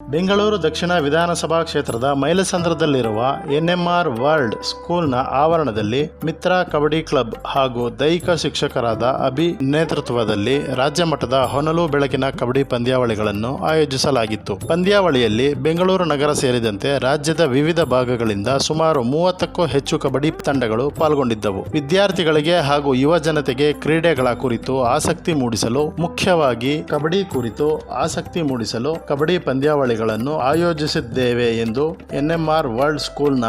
ಬೆಂಗಳೂರು ದಕ್ಷಿಣ ವಿಧಾನಸಭಾ ಕ್ಷೇತ್ರದ ಮೈಲಸಂದ್ರದಲ್ಲಿರುವ NMR world ಸ್ಕೂಲ್ನ ಆವರಣದಲ್ಲಿ ಮಿತ್ರ ಕಬಡ್ಡಿ ಕ್ಲಬ್ ಹಾಗೂ ದೈಹಿಕ ಶಿಕ್ಷಕರಾದ ಅಭಿ ನೇತೃತ್ವದಲ್ಲಿ ರಾಜ್ಯ ಮಟ್ಟದ ಹೊನಲು ಬೆಳಕಿನ ಕಬಡ್ಡಿ ಪಂದ್ಯಾವಳಿಗಳನ್ನು ಆಯೋಜಿಸಲಾಗಿತ್ತು. ಪಂದ್ಯಾವಳಿಯಲ್ಲಿ ಬೆಂಗಳೂರು ನಗರ ಸೇರಿದಂತೆ ರಾಜ್ಯದ ವಿವಿಧ ಭಾಗಗಳಿಂದ ಸುಮಾರು ಮೂವತ್ತಕ್ಕೂ ಹೆಚ್ಚು ಕಬಡ್ಡಿ ತಂಡಗಳು ಪಾಲ್ಗೊಂಡಿದ್ದವು. ವಿದ್ಯಾರ್ಥಿಗಳಿಗೆ ಹಾಗೂ ಯುವ ಜನತೆಗೆ ಕ್ರೀಡೆಗಳ ಕುರಿತು ಆಸಕ್ತಿ ಮೂಡಿಸಲು, ಮುಖ್ಯವಾಗಿ ಕಬಡ್ಡಿ ಕುರಿತು ಆಸಕ್ತಿ ಮೂಡಿಸಲು ಕಬಡ್ಡಿ ಪಂದ್ಯಾವಳಿಗಳನ್ನು ಆಯೋಜಿಸಿದ್ದೇವೆ ಎಂದು ಎನ್ಎಂಆರ್ ವರ್ಲ್ಡ್ ಸ್ಕೂಲ್ನ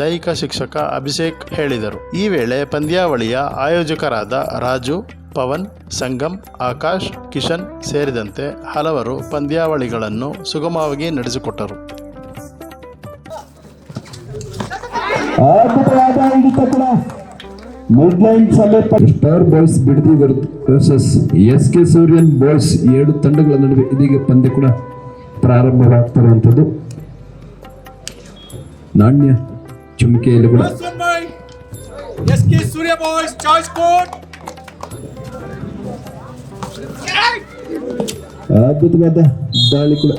ದೈಹಿಕ ಶಿಕ್ಷಕ ಅಭಿಷೇಕ್ ಹೇಳಿದರು. ಈ ವೇಳೆ ಪಂದ್ಯಾವಳಿಯ ಆಯೋಜಕರಾದ ರಾಜು, ಪವನ್, ಸಂಗಮ್, ಆಕಾಶ್, ಕಿಶನ್ ಸೇರಿದಂತೆ ಹಲವರು ಪಂದ್ಯಾವಳಿಗಳನ್ನು ಸುಗಮವಾಗಿ ನಡೆಸಿಕೊಟ್ಟರು. Bidadi S K Suryan boys ಎರಡು ತಂಡಗಳ ನಡುವೆ ಇದೀಗ ಪಂದ್ಯ ಕೂಡ ಪ್ರಾರಂಭವಾಗ್ತಿರುವಂಥದ್ದು ನಾಣ್ಯ ಚುಮ್ಕೆಯಲ್ಲಿ ಕೂಡ. ಅದ್ಭುತವಾದ ದಾಳಿ ಕೂಡ.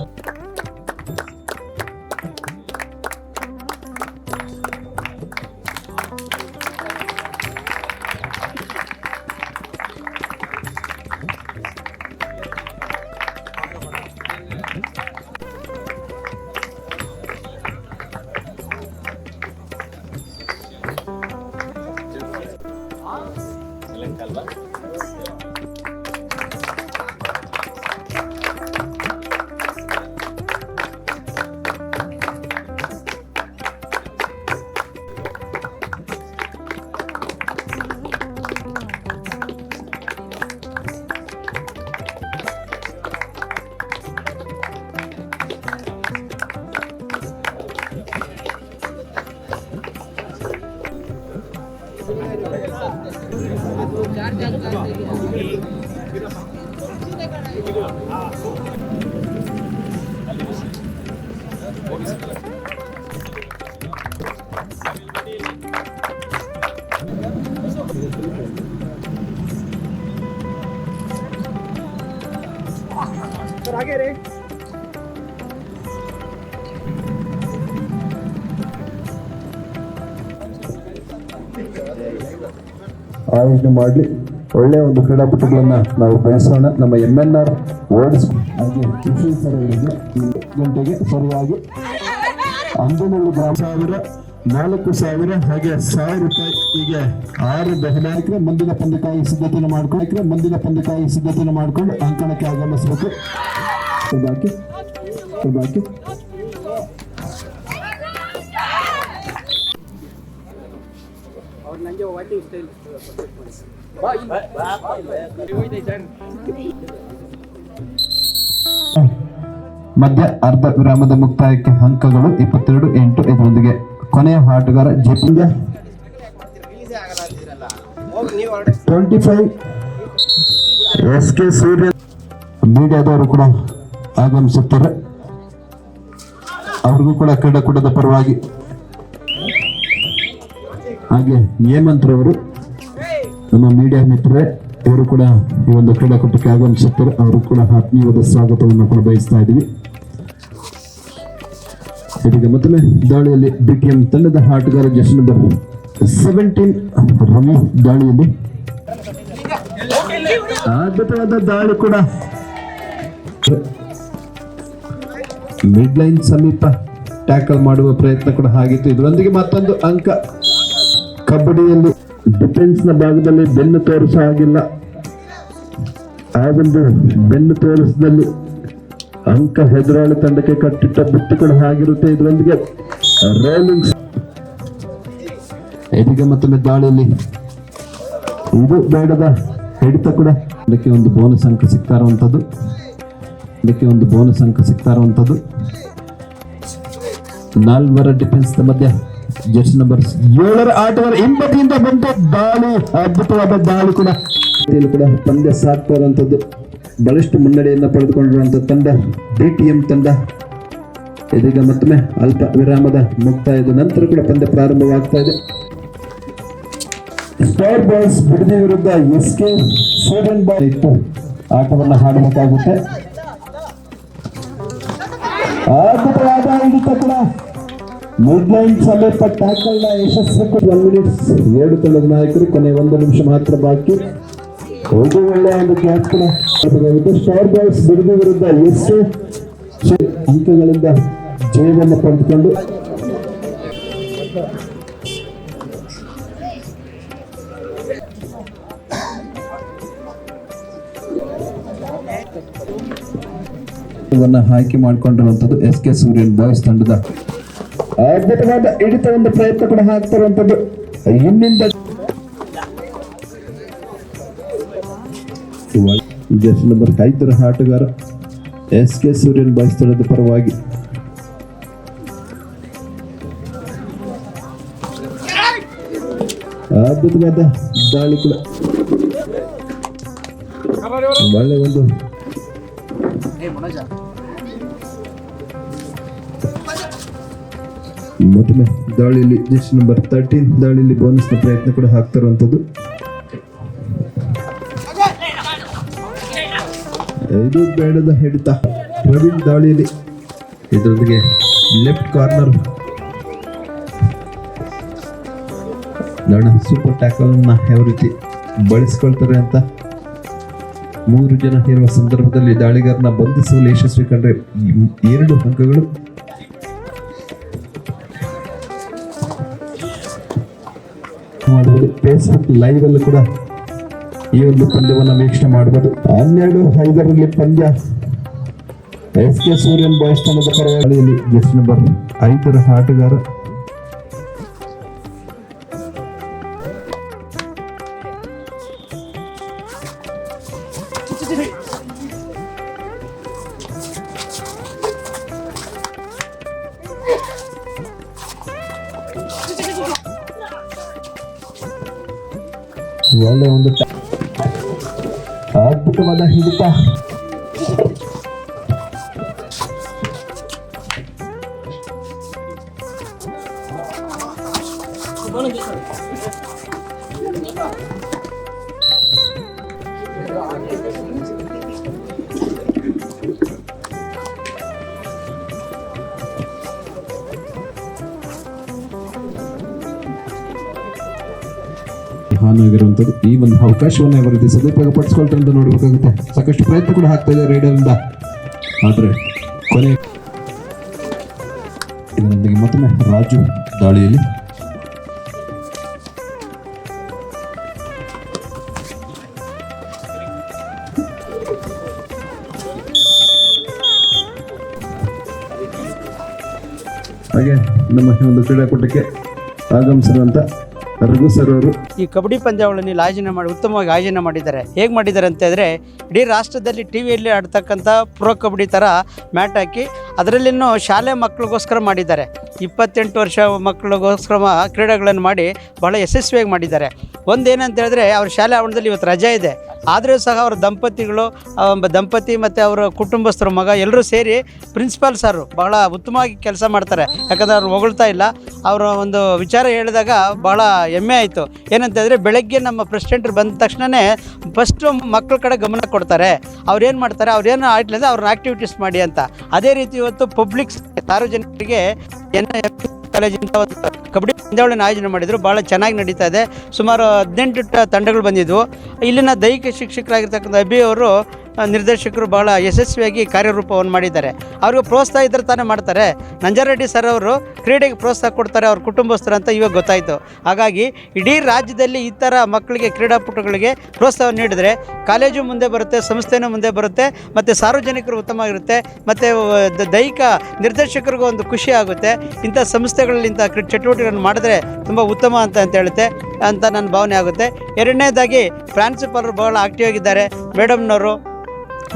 आगे रे ಆಯೋಜನೆ ಮಾಡಲಿ. ಒಳ್ಳೆಯ ಒಂದು ಕ್ರೀಡಾಪಟುಗಳನ್ನು ನಾವು ಬಯಸೋಣ. ನಮ್ಮ ಎಂ ಎನ್ ಆರ್ ವರ್ಡ್ಸ್ ಹಾಗೆ ಕಿಶನ್ ಸರ್ ಗಂಟೆಗೆ ಸರಿಯಾಗಿ ಅಂದನಲ್ಲಿ ಗ್ರಾಮ ಸಾವಿರ, ನಾಲ್ಕು ಸಾವಿರ, ಹಾಗೆ ಸಾವಿರ ರೂಪಾಯಿ ಹೀಗೆ ಆರು ಬಹುಮಾನಕ್ಕೆ ಮುಂದಿನ ಪಂದ್ಯಕಾಯಿ ಸಿದ್ಧತೆಯನ್ನು ಮಾಡ್ಕೊಂಡು ಮುಂದಿನ ಪಂದ್ಯಕಾಯಿ ಸಿದ್ಧತೆಯನ್ನು ಮಾಡಿಕೊಂಡು ಅಂಕಣಕ್ಕೆ ಆಗಮಿಸಬೇಕು. ಮಧ್ಯ ಅರ್ಧ ವಿರಾಮದ ಮುಕ್ತಾಯಕ್ಕೆ ಅಂಕಗಳು ಇಪ್ಪತ್ತೆರಡು ಎಂಟು ಇದರೊಂದಿಗೆ ಕೊನೆಯ ಆಟಗಾರ ಜೆಪಿಂಗ twenty five S K Surya ಮೀಡಿಯಾದವರು ಕೂಡ ಆಗಮಿಸುತ್ತಾರೆ. ಅವ್ರಿಗೂ ಕೂಡ ಕ್ರೀಡಾಕೂಟದ ಪರವಾಗಿ ಹಾಗೆ ಹೇಮಂತ್ರವರು ನಮ್ಮ ಮೀಡಿಯಾ ಮಿತ್ರರೇ, ಇವರು ಕೂಡ ಈ ಒಂದು ಕ್ರೀಡಾಕೂಟಕ್ಕೆ ಆಗಮಿಸುತ್ತಾರೆ. ಅವರು ಕೂಡ ಆತ್ಮೀಯವಾದ ಸ್ವಾಗತವನ್ನು ಕೂಡ ಬಯಸ್ತಾ ಇದ್ದೀವಿ. ಇದೀಗ ಮತ್ತೊಮ್ಮೆ ದಾಳಿಯಲ್ಲಿ ಬಿಟಿಎಂ ತಂಡದ ಆಟಗಾರ ಜಸ್ಟ್ ನಂಬರ್ ಸೆವೆಂಟೀನ್ ರವಿ ದಾಳಿಯಲ್ಲಿ ಅದ್ಭುತವಾದ ದಾಳಿ ಕೂಡ. ಮಿಡ್ ಲೈನ್ ಸಮೀಪ ಟ್ಯಾಕಲ್ ಮಾಡುವ ಪ್ರಯತ್ನ ಕೂಡ ಆಗಿತ್ತು. ಇದರೊಂದಿಗೆ ಮತ್ತೊಂದು ಅಂಕ. ಕಬಡ್ಡಿಯಲ್ಲಿ ಡಿಫೆನ್ಸ್ನ ಭಾಗದಲ್ಲಿ ಬೆನ್ನು ತೋರಿಸ ಹಾಗಿಲ್ಲ. ಆ ಒಂದು ಬೆನ್ನು ತೋರಿಸದಲ್ಲಿ ಅಂಕ ಹೆದರಾಳಿ ತಂಡಕ್ಕೆ ಕಟ್ಟಿಟ್ಟ ಬುತ್ತಿ ಕೂಡ ಹಾಗಿರುತ್ತೆ. ಇದರೊಂದಿಗೆ ರೋಲಿಂಗ್ಸ್ ಇದೀಗ ಮತ್ತೊಮ್ಮೆ ದಾಳಿಯಲ್ಲಿ ಇದು ಬೇಡದ ಹಿಡಿತ ಕೂಡ. ಇದಕ್ಕೆ ಒಂದು ಬೋನಸ್ ಅಂಕ ಸಿಗ್ತಾ ಇರುವಂಥದ್ದು. ಅದಕ್ಕೆ ಒಂದು ಬೋನಸ್ ಅಂಕ ಸಿಗ್ತಾ ಇರುವಂಥದ್ದು. ನಾಲ್ವರ ಡಿಫೆನ್ಸ್ ಮಧ್ಯ ಜರ್ಸಿ ನಂಬರ್ ಏಳರ ಆಟಗಾರ ಹಿಂಬದಿಯಿಂದ ಬಂತು ದಾಳಿ, ಅದ್ಭುತವಾದ ದಾಳಿ ಕೂಡ. ಕೂಡ ಪಂದ್ಯ ಸಾಕ್ತಾ ಇರುವಂಥದ್ದು ಬಹಳಷ್ಟು ಮುನ್ನಡೆಯನ್ನು ಪಡೆದುಕೊಂಡಿರುವಂಥ ತಂಡ ಬಿ ಟಿ ಎಂ ತಂಡ. ಇದೀಗ ಮತ್ತೊಮ್ಮೆ ಅಲ್ಪ ವಿರಾಮದ ಮುಕ್ತಾಯದ ನಂತರ ಕೂಡ ಪಂದ್ಯ ಪ್ರಾರಂಭವಾಗ್ತಾ ಇದೆ. ಸ್ಟಾರ್ ಬಾಯ್ಸ್ ಬಿಡದಿ ವಿರುದ್ಧ ಎಸ್ ಕೆ ಸೂರ್ಯನ್ ಬಾಯ್ ಇಟ್ಟು ಆಟವನ್ನು ಆಡಬೇಕಾಗುತ್ತೆ. ಅದ್ಭುತವಾದ ಹಿಡಿತ ಕೂಡ. ಮಿಡ್ಲೈನ್ ಸಮೀಪ ಟ್ಯಾಕಲ್ನ ಯಶಸ್ವಿ ಒನ್ ಮಿನಿಟ್ಸ್ ಎರಡು ತಂಡದ ನಾಯಕರು ಕೊನೆ ಒಂದು ನಿಮಿಷ ಮಾತ್ರ ಬಾಕಿ. ಒಂದು ಒಳ್ಳೆಯ ಒಂದು ಕೂಡ. ಸ್ಟಾರ್ ಬಾಯ್ಸ್ ವಿರುದ್ಧ ಎಷ್ಟು ಅಂಕಗಳಿಂದ ಜಯವನ್ನು ಪಡೆದುಕೊಂಡು. ಆಯ್ಕೆ ಮಾಡಿಕೊಂಡಿರುವಂತದ್ದು ಎಸ್ ಕೆ ಸೂರ್ಯನ್ ಬಾಯ್ಸ್ ತಂಡದ ಅದ್ಭುತವಾದ ಹಿಡಿತ ಒಂದು ಪ್ರಯತ್ನ ಕೂಡ ಹಾಕ್ತಿರುವಂತದ್ದು ಇನ್ನಿಂದ ಜಸ್ಟ್ ನಂಬರ್ ಐದರ ಆಟಗಾರ ಎಸ್ ಕೆ ಸೂರ್ಯನ್ ಬಯಸ್ತಿರೋದ ಪರವಾಗಿ. ಅದ್ಭುತವಾದ ದಾಳಿ ಕೂಡ. ಒಳ್ಳೆ ಒಂದು ಮತ್ತೊಮ್ಮೆ ದಾಳಿಯಲ್ಲಿ ಜಸ್ಟ್ ನಂಬರ್ ತರ್ಟೀನ್ ದಾಳಿಯಲ್ಲಿ ಬೋನಸ್ನ ಪ್ರಯತ್ನ ಕೂಡ ಹಾಕ್ತಾರಂಥದ್ದು ಇದು ಬೇಡದ ಹಿಡಿತ. ಪ್ರವೀಣ್ ದಾಳಿಯಲ್ಲಿ ಇದರೊಂದಿಗೆ ಲೆಫ್ಟ್ ಕಾರ್ನರ್ ನೋಡೋಣ ಸೂಪರ್ ಟ್ಯಾಕಲ್ನ ಯಾವ ರೀತಿ ಬಳಸ್ಕೊಳ್ತಾರೆ ಅಂತ ಮೂರು ಜನ ಇರುವ ಸಂದರ್ಭದಲ್ಲಿ ದಾಳಿಗಾರನ ಬಂಧಿಸಲು ಯಶಸ್ವಿ ಕಂಡ್ರೆ ಎರಡು ಅಂಕಗಳು. ಮಾಡಬಹುದು ಫೇಸ್ಬುಕ್ ಲೈವ್ ಅಲ್ಲೂ ಕೂಡ ಈ ಒಂದು ಪಂದ್ಯವನ್ನು ವೀಕ್ಷಣೆ ಮಾಡಬಹುದು ಹನ್ನೆರಡು ಐದರಲ್ಲಿ ಪಂದ್ಯ. ಎಸ್ ಕೆ ಸೂರ್ಯನ್ ಬಾಯ್ಸ್ ತಂಡದ ಪರವಾಗಿ ಜಸ್ಟ್ ನಂಬರ್ ಐದರ ಆಟಗಾರ. ಒಳ್ಳೆ ಒಂದು ಟ- ಅದ್ಭುತವಾದ ಹಿಡಿತ ಹಾನಾಗಿರುವಂಥದ್ದು ಈ ಒಂದು ಅವಕಾಶವನ್ನು ಅವರಿಗೆ ಸದುಪಯೋಗ ಪಡಿಸ್ಕೊಳ್ತಾರೆ ಅಂತ ನೋಡಬೇಕಾಗುತ್ತೆ. ಸಾಕಷ್ಟು ಪ್ರಯತ್ನ ಕೂಡ ಆಗ್ತಾ ಇದೆ ರೈಡರಿಂದ ಆದರೆ ಕೊನೆ ಇದರೊಂದಿಗೆ ಮತ್ತೊಮ್ಮೆ ರಾಜು ದಾಳಿಯಲ್ಲಿ. ಹಾಗೆ ನಮ್ಮ ಒಂದು ಕ್ರೀಡಾಕೂಟಕ್ಕೆ ಆಗಮಿಸಿರುವಂತ ಈ ಕಬಡ್ಡಿ ಪಂದ್ಯಾವಳಿಯಲ್ಲಿ ಆಯೋಜನೆ ಮಾಡಿ, ಉತ್ತಮವಾಗಿ ಆಯೋಜನೆ ಮಾಡಿದ್ದಾರೆ. ಹೇಗೆ ಮಾಡಿದ್ದಾರೆ ಅಂತ ಹೇಳಿದ್ರೆ ಇಡೀ ರಾಷ್ಟ್ರದಲ್ಲಿ ಟಿ ವಿಯಲ್ಲಿ ಆಡ್ತಕ್ಕಂಥ ಪ್ರೋ ಕಬಡ್ಡಿ ಥರ ಮ್ಯಾಟ್ ಹಾಕಿ, ಅದರಲ್ಲಿನೂ ಶಾಲೆ ಮಕ್ಕಳಿಗೋಸ್ಕರ ಮಾಡಿದ್ದಾರೆ. ಇಪ್ಪತ್ತೆಂಟು ವರ್ಷ ಮಕ್ಕಳಿಗೋಸ್ಕರ ಕ್ರೀಡೆಗಳನ್ನು ಮಾಡಿ ಬಹಳ ಯಶಸ್ವಿಯಾಗಿ ಮಾಡಿದ್ದಾರೆ. ಒಂದೇನಂತ ಹೇಳಿದ್ರೆ ಅವ್ರ ಶಾಲೆ ಆವರಣದಲ್ಲಿ ಇವತ್ತು ರಜೆ ಇದೆ. ಆದರೂ ಸಹ ಅವರ ದಂಪತಿಗಳು ದಂಪತಿ ಮತ್ತು ಅವರ ಕುಟುಂಬಸ್ಥರು ಮಗ ಎಲ್ಲರೂ ಸೇರಿ ಪ್ರಿನ್ಸಿಪಾಲ್ ಸಾರು ಬಹಳ ಉತ್ತಮವಾಗಿ ಕೆಲಸ ಮಾಡ್ತಾರೆ. ಯಾಕಂದರೆ ಅವ್ರು ಹೊಗಳ್ತಾ ಇಲ್ಲ. ಅವರ ಒಂದು ವಿಚಾರ ಹೇಳಿದಾಗ ಬಹಳ ಹೆಮ್ಮೆ ಆಯಿತು. ಏನಂತಂದರೆ ಬೆಳಗ್ಗೆ ನಮ್ಮ ಪ್ರೆಸಿಡೆಂಟ್ರು ಬಂದ ತಕ್ಷಣವೇ ಫಸ್ಟು ಮಕ್ಕಳ ಕಡೆ ಗಮನ ಕೊಡ್ತಾರೆ. ಅವ್ರೇನು ಮಾಡ್ತಾರೆ? ಅವ್ರೇನು ಆಗ್ಲಿಲ್ಲ ಅವ್ರನ್ನ ಆ್ಯಕ್ಟಿವಿಟೀಸ್ ಮಾಡಿ ಅಂತ. ಅದೇ ರೀತಿ ಇವತ್ತು ಪಬ್ಲಿಕ್ ಸಾರ್ವಜನಿಕರಿಗೆ ಎನ್ ಕಾಲೇಜಿಂದ ಕಬಡ್ಡಿ ಪಂದ್ಯಾವಳಿಯನ್ನು ಆಯೋಜನೆ ಮಾಡಿದರು. ಭಾಳ ಚೆನ್ನಾಗಿ ನಡೀತಾ ಇದೆ. ಸುಮಾರು ಹದಿನೆಂಟು ತಂಡಗಳು ಬಂದಿದ್ವು. ಇಲ್ಲಿನ ದೈಹಿಕ ಶಿಕ್ಷಕರಾಗಿರ್ತಕ್ಕಂಥ ಅಭಿ ಅವರು ನಿರ್ದೇಶಕರು ಬಹಳ ಯಶಸ್ವಿಯಾಗಿ ಕಾರ್ಯರೂಪವನ್ನು ಮಾಡಿದ್ದಾರೆ. ಅವ್ರಿಗೆ ಪ್ರೋತ್ಸಾಹ ಇದ್ರೆ ತಾನೇ ಮಾಡ್ತಾರೆ. ನಂಜಾರೆಡ್ಡಿ ಸರ್ ಅವರು ಕ್ರೀಡೆಗೆ ಪ್ರೋತ್ಸಾಹ ಕೊಡ್ತಾರೆ ಅವ್ರ ಕುಟುಂಬಸ್ಥರು ಅಂತ ಇವಾಗ ಗೊತ್ತಾಯಿತು. ಹಾಗಾಗಿ ಇಡೀ ರಾಜ್ಯದಲ್ಲಿ ಈ ಥರ ಮಕ್ಕಳಿಗೆ, ಕ್ರೀಡಾಪಟುಗಳಿಗೆ ಪ್ರೋತ್ಸಾಹ ನೀಡಿದರೆ ಕಾಲೇಜು ಮುಂದೆ ಬರುತ್ತೆ, ಸಂಸ್ಥೆನೂ ಮುಂದೆ ಬರುತ್ತೆ, ಮತ್ತು ಸಾರ್ವಜನಿಕರು ಉತ್ತಮವಾಗಿರುತ್ತೆ, ಮತ್ತು ದೈಹಿಕ ನಿರ್ದೇಶಕರಿಗೂ ಒಂದು ಖುಷಿ ಆಗುತ್ತೆ. ಇಂಥ ಸಂಸ್ಥೆಗಳಲ್ಲಿ ಇಂಥ ಚಟುವಟಿಕೆಗಳನ್ನು ಮಾಡಿದ್ರೆ ತುಂಬ ಉತ್ತಮ ಅಂತ ಅಂತ ಹೇಳುತ್ತೆ, ಅಂತ ನನ್ನ ಭಾವನೆ ಆಗುತ್ತೆ. ಎರಡನೇದಾಗಿ ಪ್ರಾಂಶುಪಾಲರು ಬಹಳ ಆಕ್ಟಿವ್ ಆಗಿದ್ದಾರೆ. ಮೇಡಮ್ನವರು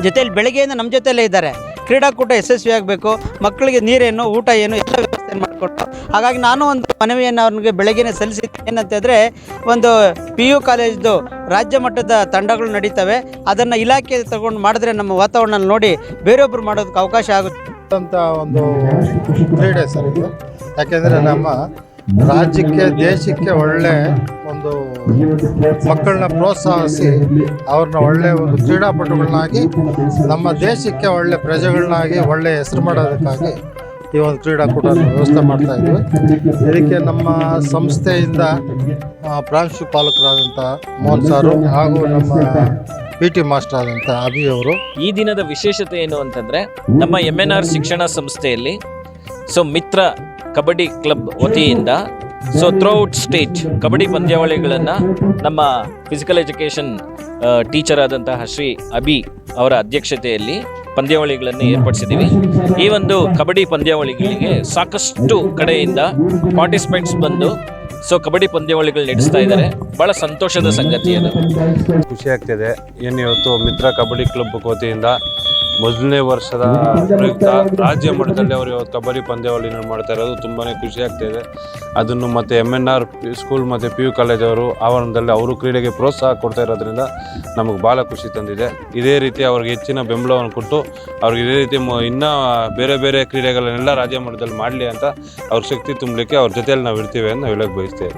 ಜೊತೆಯಲ್ಲಿ ಬೆಳಗ್ಗೆಯಿಂದ ನಮ್ಮ ಜೊತೆಯಲ್ಲೇ ಇದ್ದಾರೆ. ಕ್ರೀಡಾಕೂಟ ಯಶಸ್ವಿ ಆಗಬೇಕು. ಮಕ್ಕಳಿಗೆ ನೀರೇನು, ಊಟ ಏನು, ಎಲ್ಲ ವ್ಯವಸ್ಥೆ ಮಾಡಿಕೊಟ್ಟು. ಹಾಗಾಗಿ ನಾನು ಒಂದು ಮನವಿಯನ್ನು ಅವ್ರಿಗೆ ಬೆಳಗ್ಗೆನೇ ಸಲ್ಲಿಸಿದ್ದೆ. ಏನಂತಂದರೆ ಒಂದು ಪಿ ಯು ಕಾಲೇಜ್ದು ರಾಜ್ಯ ಮಟ್ಟದ ತಂಡಗಳು ನಡೀತವೆ. ಅದನ್ನು ಇಲಾಖೆ ತಗೊಂಡು ಮಾಡಿದ್ರೆ ನಮ್ಮ ವಾತಾವರಣ ನೋಡಿ ಬೇರೊಬ್ಬರು ಮಾಡೋದಕ್ಕೆ ಅವಕಾಶ ಆಗುತ್ತೆ. ಅಂತ ಒಂದು ಕ್ರೀಡೆ ಸರ್ ಇದು. ಯಾಕೆಂದರೆ ನಮ್ಮ ರಾಜ್ಯಕ್ಕೆ, ದೇಶಕ್ಕೆ ಒಳ್ಳೆ ಒಂದು ಮಕ್ಕಳನ್ನ ಪ್ರೋತ್ಸಾಹಿಸಿ ಅವ್ರನ್ನ ಒಳ್ಳೆ ಒಂದು ಕ್ರೀಡಾಪಟುಗಳನ್ನಾಗಿ, ನಮ್ಮ ದೇಶಕ್ಕೆ ಒಳ್ಳೆ ಪ್ರಜೆಗಳನ್ನಾಗಿ, ಒಳ್ಳೆ ಹೆಸರು ಮಾಡೋದಕ್ಕಾಗಿ ಈ ಒಂದು ಕ್ರೀಡಾಕೂಟ ವ್ಯವಸ್ಥೆ ಮಾಡ್ತಾ ಇದ್ವಿ. ಇದಕ್ಕೆ ನಮ್ಮ ಸಂಸ್ಥೆಯಿಂದ ಪ್ರಾಂಶುಪಾಲಕರಾದಂಥ ಮೋಹನ್ ಸಾರು ಹಾಗೂ ನಮ್ಮ ಪಿ ಟಿ ಮಾಸ್ಟರ್ ಆದಂಥ ಅಭಿ ಅವರು. ಈ ದಿನದ ವಿಶೇಷತೆ ಏನು ಅಂತಂದರೆ, ನಮ್ಮ ಎಂ ಎನ್ ಆರ್ ಶಿಕ್ಷಣ ಸಂಸ್ಥೆಯಲ್ಲಿ, ಸೊ, ಮಿತ್ರ ಕಬಡ್ಡಿ ಕ್ಲಬ್ ವತಿಯಿಂದ. ಸೊ ಥ್ರೂಔಟ್ ಸ್ಟೇಟ್ ಕಬಡ್ಡಿ ಪಂದ್ಯಾವಳಿಗಳನ್ನು ನಮ್ಮ ಫಿಸಿಕಲ್ ಎಜುಕೇಷನ್ ಟೀಚರ್ ಆದಂತಹ ಶ್ರೀ ಅಭಿ ಅವರ ಅಧ್ಯಕ್ಷತೆಯಲ್ಲಿ ಪಂದ್ಯಾವಳಿಗಳನ್ನು ಏರ್ಪಡಿಸಿದ್ದೀವಿ. ಈ ಒಂದು ಕಬಡ್ಡಿ ಪಂದ್ಯಾವಳಿಗಳಿಗೆ ಸಾಕಷ್ಟು ಕಡೆಯಿಂದ ಪಾರ್ಟಿಸಿಪೆಂಟ್ಸ್ ಬಂದು ಸೊ ಕಬಡ್ಡಿ ಪಂದ್ಯಾವಳಿಗಳು ನಡೆಸ್ತಾ ಇದ್ದಾರೆ. ಬಹಳ ಸಂತೋಷದ ಸಂಗತಿ ಅದು. ಖುಷಿ ಆಗ್ತಿದೆ. ಏನು ಇವತ್ತು ಮಿತ್ರ ಕಬಡ್ಡಿ ಕ್ಲಬ್ ವತಿಯಿಂದ ಮೊದಲನೇ ವರ್ಷದ ಪ್ರಯುಕ್ತ ರಾಜ್ಯ ಮಟ್ಟದಲ್ಲಿ ಅವರು ಇವತ್ತು ಕಬಡ್ಡಿ ಪಂದ್ಯಾವಳಿ ಮಾಡ್ತಾ ಇರೋದು. ತುಂಬಾ ಖುಷಿ ಆಗ್ತಿದೆ ಅದನ್ನು ಮತ್ತು ಎಂ ಎನ್ ಆರ್ ಸ್ಕೂಲ್ ಮತ್ತು ಪಿ ಯು ಕಾಲೇಜ್ ಅವರು ಆವರಣದಲ್ಲಿ ಅವರು ಕ್ರೀಡೆಗೆ ಪ್ರೋತ್ಸಾಹ ಕೊಡ್ತಾ ಇರೋದ್ರಿಂದ ನಮಗೆ ಭಾಳ ಖುಷಿ ತಂದಿದೆ. ಇದೇ ರೀತಿ ಅವ್ರಿಗೆ ಹೆಚ್ಚಿನ ಬೆಂಬಲವನ್ನು ಕೊಟ್ಟು ಅವ್ರಿಗೆ ಇದೇ ರೀತಿ ಇನ್ನೂ ಬೇರೆ ಬೇರೆ ಕ್ರೀಡೆಗಳನ್ನೆಲ್ಲ ರಾಜ್ಯ ಮಟ್ಟದಲ್ಲಿ ಮಾಡಲಿ ಅಂತ ಅವ್ರ ಶಕ್ತಿ ತುಂಬಲಿಕ್ಕೆ ಅವ್ರ ಜೊತೆಯಲ್ಲಿ ನಾವು ಇರ್ತೀವಿ ಅಂತ ನಾವು ಹೇಳಕ್ಕೆ ಬಯಸ್ತೇವೆ.